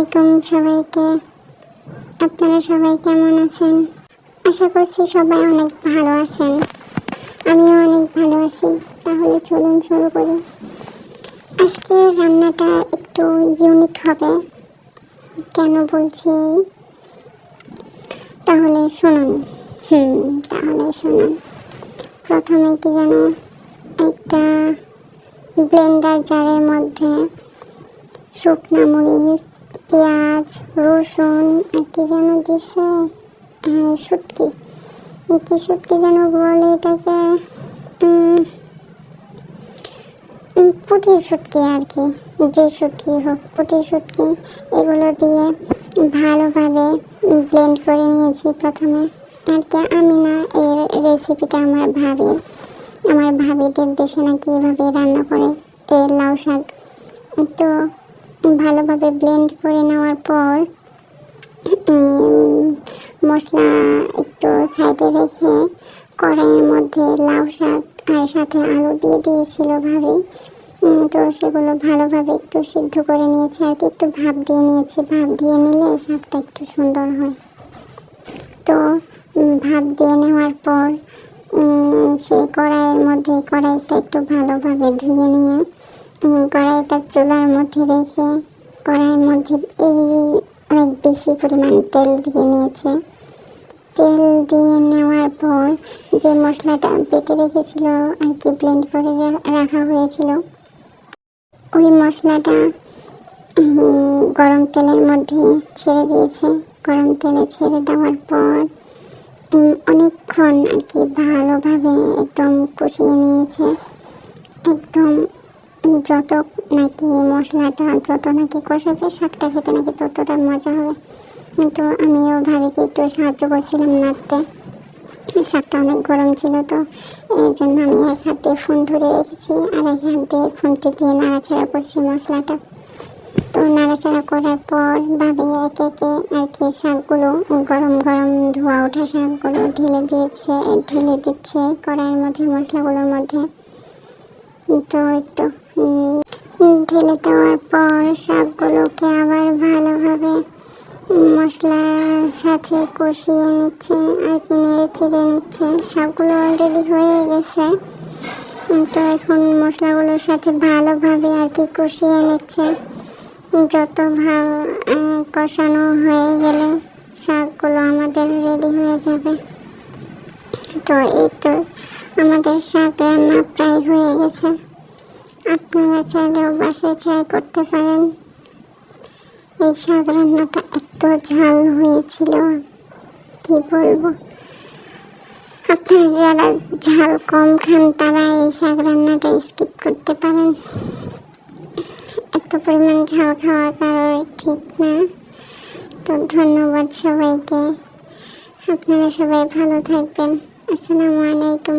আলাইকুম সবাইকে। আপনারা সবাই কেমন আছেন? আশা করছি সবাই অনেক ভালো আছেন। আমিও অনেক ভালো আছি। তাহলে চলুন শুরু করি। আজকে রান্নাটা একটু ইউনিক হবে। কেন বলছি? তাহলে শুনুন। হুম, তাহলে শুনুন। প্রথমে কি যেন একটা ব্লেন্ডার জারের মধ্যে শুকনা মরিচ পেঁয়াজ, রসুন কি যেন দিছে? শুটকি। কি শুটকি যেন বলে এটাকে? পুঁটি শুটকি আর কি। যে শুটকি হোক, পুঁটি শুটকি, এগুলো দিয়ে ভালোভাবে ব্লেন্ড করে নিয়েছি প্রথমে। আর কি, আমি না এর রেসিপিটা আমার ভাবির আমার ভাবিদের দেশে নাকি এভাবে রান্না করে এই লাউ শাক। তো ভালোভাবে ব্লেন্ড করে নেওয়ার পর মশলা একটু সাইডে রেখে কড়াইয়ের মধ্যে লাউ শাক আর সাথে আলু দিয়ে দিয়েছিল ভাবি। তো সেগুলো ভালোভাবে একটু সিদ্ধ করে নিয়েছি আর কি, একটু ভাপ দিয়ে নিয়েছি। ভাপ দিয়ে নিলে শাকটা একটু সুন্দর হয়। তো ভাপ দিয়ে নেওয়ার পর সেই কড়াইয়ের মধ্যে কড়াইটা একটু ভালোভাবে ধুয়ে নিয়ে কড়াইটা চুলার মধ্যে রেখে কড়াইয়ের মধ্যে এই অনেক বেশি পরিমাণ তেল দিয়ে নিয়েছে। তেল দিয়ে নেওয়ার পর যে মশলাটা বেটে রেখেছিল আর কি ব্লেন্ড করে রাখা হয়েছিল, ওই মশলাটা গরম তেলের মধ্যে ছেড়ে দিয়েছে। গরম তেলে ছেড়ে দেওয়ার পর অনেকক্ষণ আর কি ভালোভাবে একদম কষিয়ে নিয়েছে। একদম যত নাকি মশলাটা, যত নাকি কষাবে শাকটা খেতে নাকি ততটা মজা হবে। কিন্তু আমিও ভাবিকে একটু সাহায্য করছিলাম নাড়তে। শাকটা অনেক গরম ছিল তো, এই জন্য আমি এক হাত ফোন ধরে রেখেছি, আর এক হাত দিয়ে দিয়ে নাড়াচাড়া করছি মশলাটা। তো নাড়াচাড়া করার পর ভাবি একে একে আর কি শাকগুলো, গরম গরম ধোয়া ওঠা শাকগুলো ঢেলে দিয়েছে, ঢেলে দিচ্ছে কড়াইয়ের মধ্যে, মশলাগুলোর মধ্যে। তো একটু ঢেলে দেওয়ার পর শাকগুলোকে আবার ভালোভাবে মশলার সাথে কষিয়ে নিচ্ছে আর কি, নেড়ে চেড়ে নিচ্ছে। শাকগুলো অলরেডি হয়ে গেছে। তো এখন মশলাগুলোর সাথে ভালোভাবে আর কি কষিয়ে নিচ্ছে। যত ভাব কষানো হয়ে গেলে শাকগুলো আমাদের রেডি হয়ে যাবে। তো এই তো আমাদের শাক রান্না প্রায় হয়ে গেছে। আপনারা চাইলেও বাসায় ট্রাই করতে পারেন। এই শাক রান্নাটা এত ঝাল হয়েছিল। কি বলব? আপনারা যারা ঝাল কম খান, তারা এই শাক রান্নাটা স্কিপ করতে পারেন। এত পরিমাণ ঝাল খাওয়া কারোর ঠিক না। তো ধন্যবাদ সবাইকে। আপনারা সবাই ভালো থাকবেন। আসসালামু আলাইকুম।